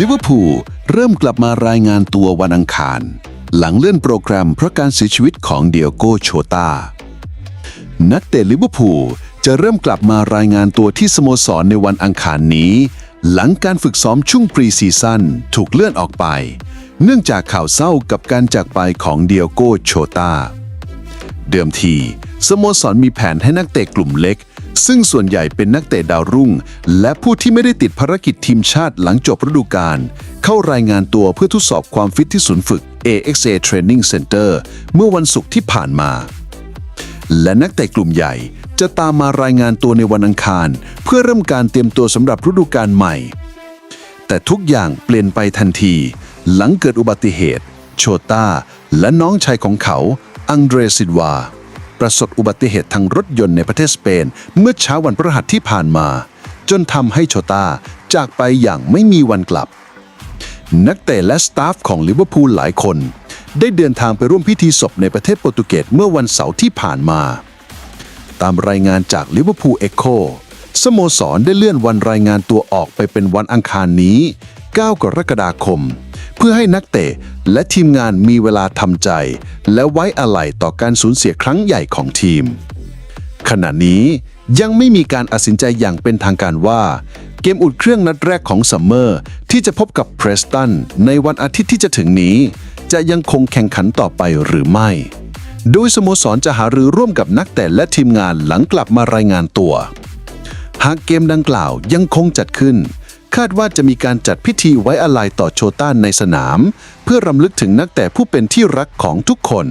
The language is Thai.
ลิเวอร์พูลเริ่มกลับมารายงานตัววันอังคาร หลังเลื่อนโปรแกรมเพราะการเสียชีวิตของเดียโกโชตานักเตะลิเวอร์พูลจะเริ่มกลับมารายงานตัวที่สโมสรในวันอังคารนี้ หลังการฝึกซ้อมช่วงปรีซีซั่นถูกเลื่อนออกไป เนื่องจากข่าวเศร้ากับการจากไปของเดียโกโชตาเดิมทีสโมสรมีแผนให้นักเตะกลุ่มเล็ก ซึ่งส่วนใหญ่เป็นนักเตะดาวรุ่ง และผู้ที่ไม่ได้ติดภารกิจทีมชาติหลังจบฤดูกาลเข้ารายงานตัวเพื่อทดสอบความฟิตที่ศูนย์ฝึก AXA Training Center เมื่อวันศุกร์ที่ผ่านมา และนักเตะกลุ่มใหญ่จะตามมารายงานตัวในวันอังคาร เพื่อเริ่มการเตรียมตัวสำหรับฤดูกาลใหม่ แต่ทุกอย่างเปลี่ยนไปทันที หลังเกิดอุบัติเหตุ โชต้า และน้องชายของเขา อังเดรซิดวา ประสบอุบัติเหตุทางรถยนต์ในประเทศสเปน เมื่อเช้าวันพฤหัสที่ผ่านมา จนทำให้โชตาจากไปอย่างไม่มีวันกลับ นักเตะและสตาฟของลิเวอร์พูลหลายคน ได้เดินทางไปร่วมพิธีศพในประเทศโปรตุเกสเมื่อวันเสาร์ที่ผ่านมา ตามรายงานจากลิเวอร์พูลเอ็กโคสโมสรได้เลื่อนวันรายงานตัวออกไปเป็นวันอังคารนี้ 9 กรกฎาคม พื่อให้นักเตะและทีมงานมีเวลาทำใจ และไว้อาลัยต่อการสูญเสียครั้งใหญ่ของทีม ขณะนี้ยังไม่มีการตัดสินใจอย่างเป็นทางการว่า เกมอุ่นเครื่องนัดแรกของซัมเมอร์ที่จะพบกับเพรสตันในวันอาทิตย์ที่จะถึงนี้ จะยังคงแข่งขันต่อไปหรือไม่ โดยสโมสรจะหารือร่วมกับนักเตะและทีมงานหลังกลับมารายงานตัว หากเกมดังกล่าวยังคงจัดขึ้น คาดว่าจะมีการจัดพิธีไว้อาลัยต่อโชต้าในสนาม เพื่อรำลึกถึงนักเตะผู้เป็นที่รักของทุกคน